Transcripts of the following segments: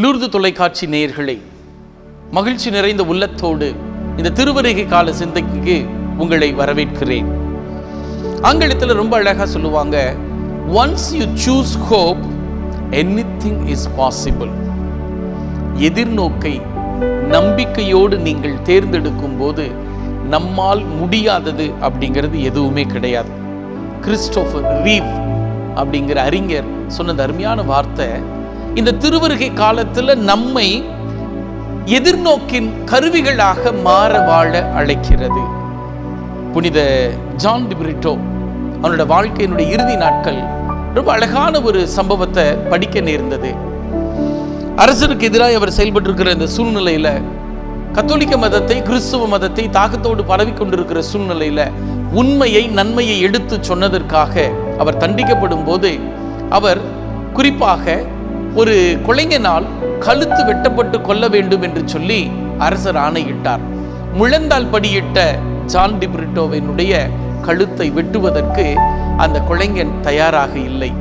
Lourdes தொலைக்காட்சி நேயர்களே மகிழ்ச்சி நிறைந்த உள்ளத்தோடு இந்த திருவருகை கால சிந்தைக்கு உங்களை வரவேற்கிறேன். ஆங்கிலத்தில் ரொம்ப அழகா சொல்லுவாங்க once you choose hope anything is possible எதிர்நோக்கை நம்பிக்கையோடு நீங்கள் தேர்ந்தெடுக்கும் போது நம்மால் முடியாதது அப்படிங்கிறது எதுவுமே கிடையாது. கிறிஸ்டோபர் ரீவ் அப்படிங்கிற அறிஞர் சொன்னது அருமையான வார்த்தை. இந்த திருவருகை காலத்தில் நம்மை எதிர்நோக்கின் கருவிகளாக மாற வாழ அழைக்கிறது. புனித ஜான் டிபிரிட்டோ அவனோட வாழ்க்கையினுடைய இறுதி நாட்கள் ரொம்ப அழகான ஒரு சம்பவத்தை படிக்க நேர்ந்தது. அரசருக்கு எதிராக அவர் செயல்பட்டிருக்கிற இந்த சூழ்நிலையில கத்தோலிக்க மதத்தை கிறிஸ்துவ மதத்தை தாக்கத்தோடு பரவி கொண்டிருக்கிற சூழ்நிலையில உண்மையை நன்மையை எடுத்து சொன்னதற்காக அவர் தண்டிக்கப்படும் போது அவர் குறிப்பாக ஒரு கொலைஞனால் கழுத்து வெட்டப்பட்டு கொல்ல வேண்டும் என்று சொல்லி அரசர் ஆணையிட்டார். முழந்தால் படியிட்ட ஜான் டிபிரிட்டோவினுடைய கழுத்தை வெட்டுவதற்கு அந்த கொலைஞன் தயாராக இல்லை.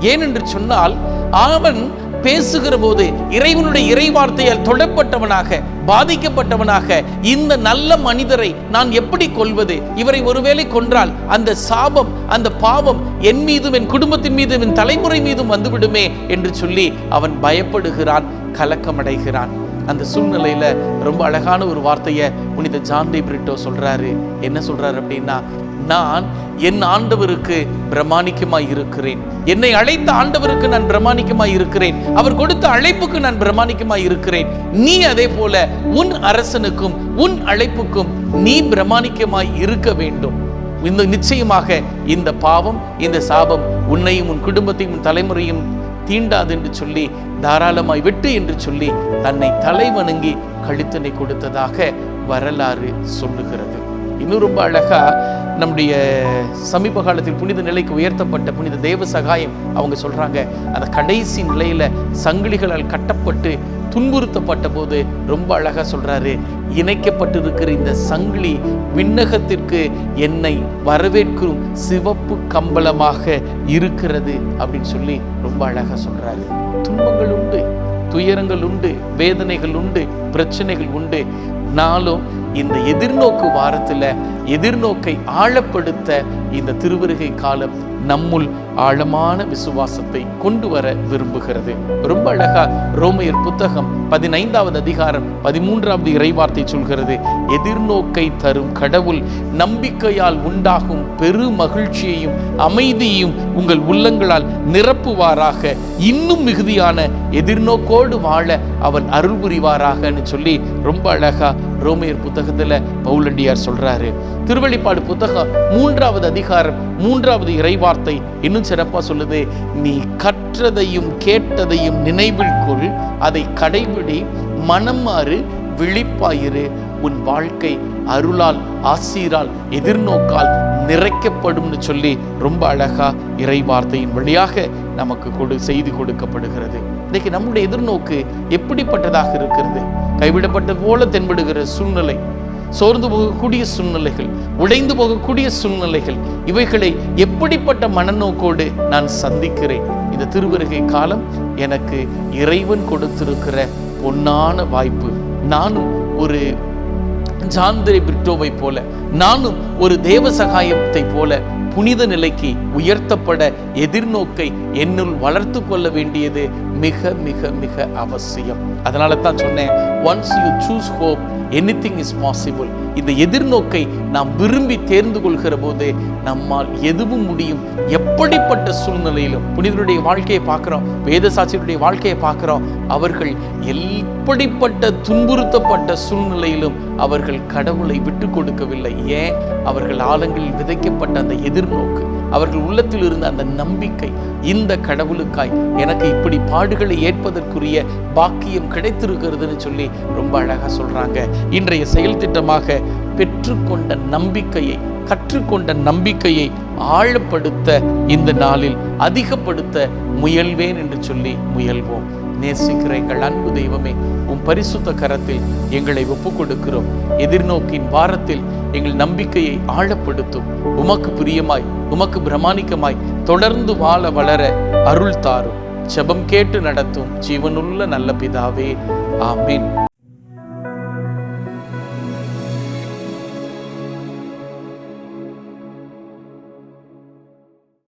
ஏனென்று சொன்னால் அவன் பேசுகிற போது இறைவனுடைய இறைவார்த்தையால் தொடப்பட்டவனாக பாதிக்கப்பட்டவனாக இந்த நல்ல மனிதரை நான் எப்படி கொள்வது இவரை ஒருவேளை கொன்றால் அந்த சாபம் அந்த பாவம் என் மீதும் என் குடும்பத்தின் மீதும் என் தலைமுறை மீதும் வந்துவிடுமே என்று சொல்லி அவன் பயப்படுகிறான் கலக்கமடைகிறான். அந்த சூழ்நிலையில ரொம்ப அழகான ஒரு வார்த்தையை புனித ஜான் பிரிட்டோ சொல்றாரு. என்ன சொல்றாரு அப்படின்னா நான் என் ஆண்டவருக்கு பிரமாணிக்கமாய் இருக்கிறேன். என்னை அழைத்த ஆண்டவருக்கு நான் பிரமாணிக்கமாய் இருக்கிறேன். அவர் கொடுத்த அழைப்புக்கு நான் பிரமாணிக்கமாய் இருக்கிறேன். நீ அதே போல உன் அரசனுக்கும் உன் அழைப்புக்கும் நீ பிரமாணிக்கமாய் இருக்க வேண்டும். இந்த நிச்சயமாக இந்த பாவம் இந்த சாபம் உன்னையும் உன் குடும்பத்தையும் உன் தலைமுறையும் தீண்டாது என்று சொல்லி தாராளமாய் வெட்டு என்று சொல்லி தன்னை தலை வணங்கி கழுத்தனை கொடுத்ததாக வரலாறு சொல்லுகிறது. இன்னும் ரொம்ப அழகா நம்முடைய சமீப காலத்தில் புனித நிலைக்கு உயர்த்தப்பட்ட புனித தேவ சகாயம் அவங்க சொல்றாங்க. அந்த கடைசி நிலையில சங்கிலிகளால் கட்டப்பட்டு துன்புறுத்தப்பட்ட போது ரொம்ப அழகா சொல்றாரு. இணைக்கப்பட்டிருக்கிற இந்த சங்கிலி விண்ணகத்திற்கு என்னை வரவேற்கும் சிவப்பு கம்பளமாக இருக்கிறது அப்படின்னு சொல்லி ரொம்ப அழகா சொல்றாரு. துன்பங்கள் உண்டு துயரங்கள் உண்டு வேதனைகள் உண்டு பிரச்சனைகள் உண்டு. நாளும் இந்த எதிர்நோக்கு வாரத்துல எதிர்நோக்கை ஆழப்படுத்த இந்த திருவருகை காலம் நம்முள் ஆழமான விசுவாசத்தை கொண்டு வர விரும்புகிறது. ரொம்ப அழகா ரோமையர் புத்தகம் பதினைந்தாவது அதிகாரம் பதிமூன்றாவது இறைவார்த்தை சொல்கிறது எதிர்நோக்கை தரும் கடவுள் நம்பிக்கையால் உண்டாகும் பெரு மகிழ்ச்சியையும் அமைதியையும் உங்கள் உள்ளங்களால் நிரப்புவாராக. இன்னும் மிகுதியான எதிர்நோக்கோடு வாழ அவர் அருள் புரிவாராகன்னு சொல்லி ரொம்ப அழகா ரோமையர் புத்தகத்துல பவுலண்டியார் சொல்றாரு. திருவெளிப்பாடு புத்தகம் மூன்றாவது அதிகாரம் மூன்றாவது இறைவார்த்தை இன்னும் சிறப்பா சொல்லுது. நீ கற்றதையும் கேட்டதையும் நினைவில் கொள் அதை கடைபிடி மனம் மாறு விழிப்பாயிரு. உன் வாழ்க்கை அருளால் ஆசீரால் எதிர்நோக்கால் நிறைக்கப்படும்னு சொல்லி ரொம்ப அழகா இறை வார்த்தையின் வழியாக நமக்கு கொடு செய்து கொடுக்கப்படுகிறது. இன்னைக்கு நம்முடைய எதிர்நோக்கு எப்படிப்பட்டதாக இருக்கிறது? கைவிடப்பட்டது போல தென்படுகிற சூழ்நிலை சோர்ந்து போகக்கூடிய சூழ்நிலைகள் உடைந்து போகக்கூடிய சூழ்நிலைகள் இவைகளை எப்படிப்பட்ட மனநோக்கோடு நான் சந்திக்கிறேன்? இந்த திருவருகை காலம் எனக்கு இறைவன் கொடுத்திருக்கிற பொன்னான வாய்ப்பு. நானும் ஒரு ஜாந்திரை பிரிட்டோவை போல நானும் ஒரு தேவ சகாயத்தை போல புனித நிலைக்கு உயர்த்தப்பட எதிர்நோக்கை என்னுள் வளர்த்து கொள்ள வேண்டியது மிக மிக மிக அவசியம். அதனால தான் சொன்னேன் once you choose hope anything is possible இந்த எதிர்நோக்கை நாம் விரும்பி தேர்ந்து கொள்கிற போது நம்மால் எதுவும் முடியும். எப்படிப்பட்ட சூழ்நிலையிலும் புனிதருடைய வாழ்க்கையை பார்க்குறோம் வேத சாட்சியருடைய வாழ்க்கையை பார்க்குறோம் அவர்கள் எப்படிப்பட்ட துன்புறுத்தப்பட்ட சூழ்நிலையிலும் அவர்கள் கடவுளை விட்டு கொடுக்கவில்லை. ஏன்? அவர்கள் ஆழங்களில் விதைக்கப்பட்ட அந்த எதிர்நோக்கு அவர்கள் உள்ளத்தில் இருந்த அந்த நம்பிக்கை இந்த கடவுளுக்காய் எனக்கு இப்படி பாடுகளை ஏற்பதற்குரிய பாக்கியம் கிடைத்திருக்கிறதுன்னு சொல்லி ரொம்ப அழகா சொல்றாங்க. இன்றைய செயல் திட்டமாக பெற்றுக்கொண்ட நம்பிக்கையை கற்றுக்கொண்ட நம்பிக்கையை ஆழப்படுத்த இந்த நாளில் அதிகப்படுத்த முயல்வேன் என்று சொல்லி முயல்வோம். நேசிக்கிற எங்கள் அன்பு தெய்வமே உன் பரிசுத்த கரத்தில் எங்களை ஒப்புக் கொடுக்கிறோம் எதிர்நோக்கின் வாரத்தில் எங்கள் நம்பிக்கையை ஆழப்படுத்தும். உமக்கு பிரியமாய் உமக்கு பிரமாணிக்கமாய் தொடர்ந்து வாழ வளர அருள் தாரும். செபம் கேட்டு நடத்தும். ஜீவனுள்ள நல்ல பிதாவே ஆமீன்.